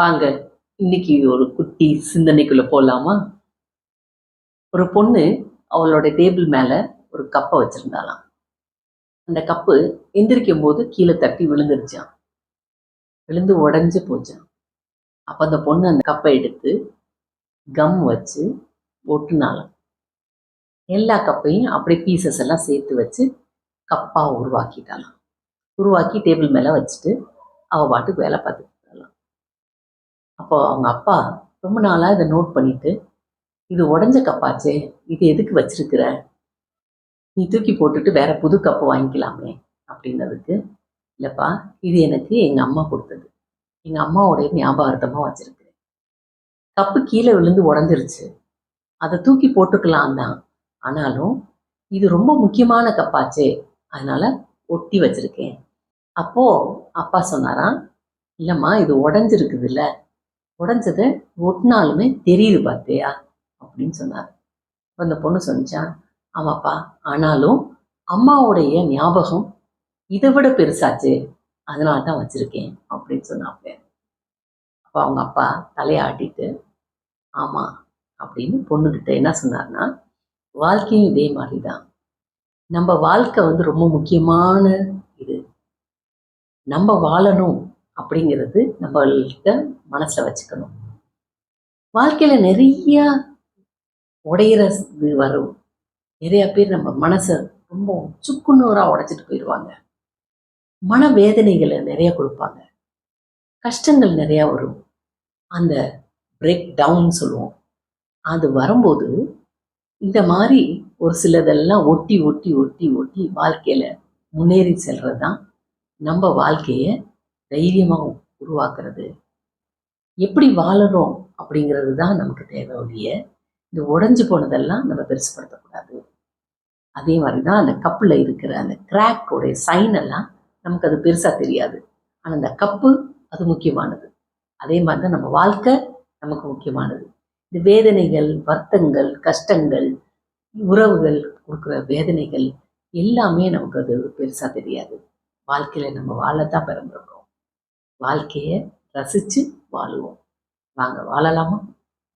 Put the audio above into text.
வாங்க இன்னைக்கு ஒரு குட்டி சிந்தனைக்குள்ள போலாமா? ஒரு பொண்ணு அவளோட டேபிள் மேல ஒரு கப்பை வச்சிருந்தாளாம். அந்த கப்பு எந்திரிக்கும் போது கீழே தட்டி விழுந்துருச்சான் விழுந்து உடஞ்சு போச்சான் அப்ப அந்த பொண்ணு அந்த கப்பை எடுத்து கம் வச்சு ஒட்டுனாலாம் எல்லா கப்பையும் அப்படியே பீசஸ் எல்லாம் சேர்த்து வச்சு கப்பாக உருவாக்கிட்டாலாம் உருவாக்கி டேபிள் மேலே வச்சுட்டு அவள் பாட்டுக்கு வேலை பார்த்துட்டு அப்போ அவங்க அப்பா ரொம்ப நாளாக இதை நோட் பண்ணிட்டு இது உடஞ்ச கப்பாச்சே இது எதுக்கு வச்சிருக்கிற? நீ தூக்கி போட்டுட்டு வேற புது கப்பு வாங்கிக்கலாமே அப்படின்னதுக்கு இல்லைப்பா இது எனக்கு எங்கள் அம்மா கொடுத்தது. எங்கள் அம்மாவோடைய ஞாபகார்த்தமாக வச்சிருக்கிறேன். கப்பு கீழே விழுந்து உடஞ்சிருச்சு. அதை தூக்கி போட்டுக்கலாம் தான். ஆனாலும் இது ரொம்ப முக்கியமான கப்பாச்சே அதனால் ஒட்டி வச்சுருக்கேன். அப்போது அப்பா சொன்னாராம் இல்லைம்மா இது உடஞ்சிருக்குதுல்ல உடஞ்சதை ஒட்டினாலுமே தெரியுது பார்த்தியா அப்படின்னு சொன்னார். அந்த பொண்ணு சொன்னிச்சான் ஆமாப்பா ஆனாலும் அம்மாவுடைய ஞாபகம் இதை விட பெருசாச்சு அதனால தான் வச்சுருக்கேன் அப்படின்னு சொன்னாப்ல. அப்போ அவங்க அப்பா தலையாட்டிட்டு ஆமா அப்படின்னு பொண்ணுகிட்ட என்ன சொன்னார்னா வாழ்க்கையும் இதே மாதிரி தான் நம்ம வாழ்க்கை வந்து ரொம்ப முக்கியமான இது. நம்ம வாழணும் அப்படிங்கிறது நம்மள்கிட்ட மனசில் வச்சுக்கணும். வாழ்க்கையில் நிறைய உடையிற இது வரும். நிறைய பேர் நம்ம மனசை ரொம்ப சுக்குநூறாக உடைச்சிட்டு போயிடுவாங்க. மன வேதனைகளை நிறைய கொடுப்பாங்க. கஷ்டங்கள் நிறையா வரும். அந்த பிரேக் டவுன் சொல்லுவோம். அது வரும்போது இந்த மாதிரி ஒரு சிலதெல்லாம் ஒட்டி ஒட்டி ஒட்டி ஒட்டி வாழ்க்கையில் முன்னேறி செல்றது தான் நம்ம வாழ்க்கையை தைரியமாக உருவாக்குறது. எப்படி வாழறோம் அப்படிங்கிறது தான் நமக்கு தேவை ஒழிய இந்த உடஞ்சி போனதெல்லாம் நம்ம பெருசுப்படுத்தக்கூடாது அதே மாதிரி தான் அந்த கப்பில் இருக்கிற அந்த கிராக்கோடைய சைன் எல்லாம் நமக்கு அது பெருசாக தெரியாது. ஆனால் அந்த கப்பு அது முக்கியமானது. அதே மாதிரி தான் நம்ம வாழ்க்கை நமக்கு முக்கியமானது. இந்த வேதனைகள் வருத்தங்கள் கஷ்டங்கள் உறவுகள் கொடுக்குற வேதனைகள் எல்லாமே நமக்கு அது பெருசாக தெரியாது. வாழ்க்கையில் நம்ம வாழத்தான் பிறந்திருக்கோம் வாழ்க்கையை ரசித்து வாழுவோம். வாங்க வாழலாமா?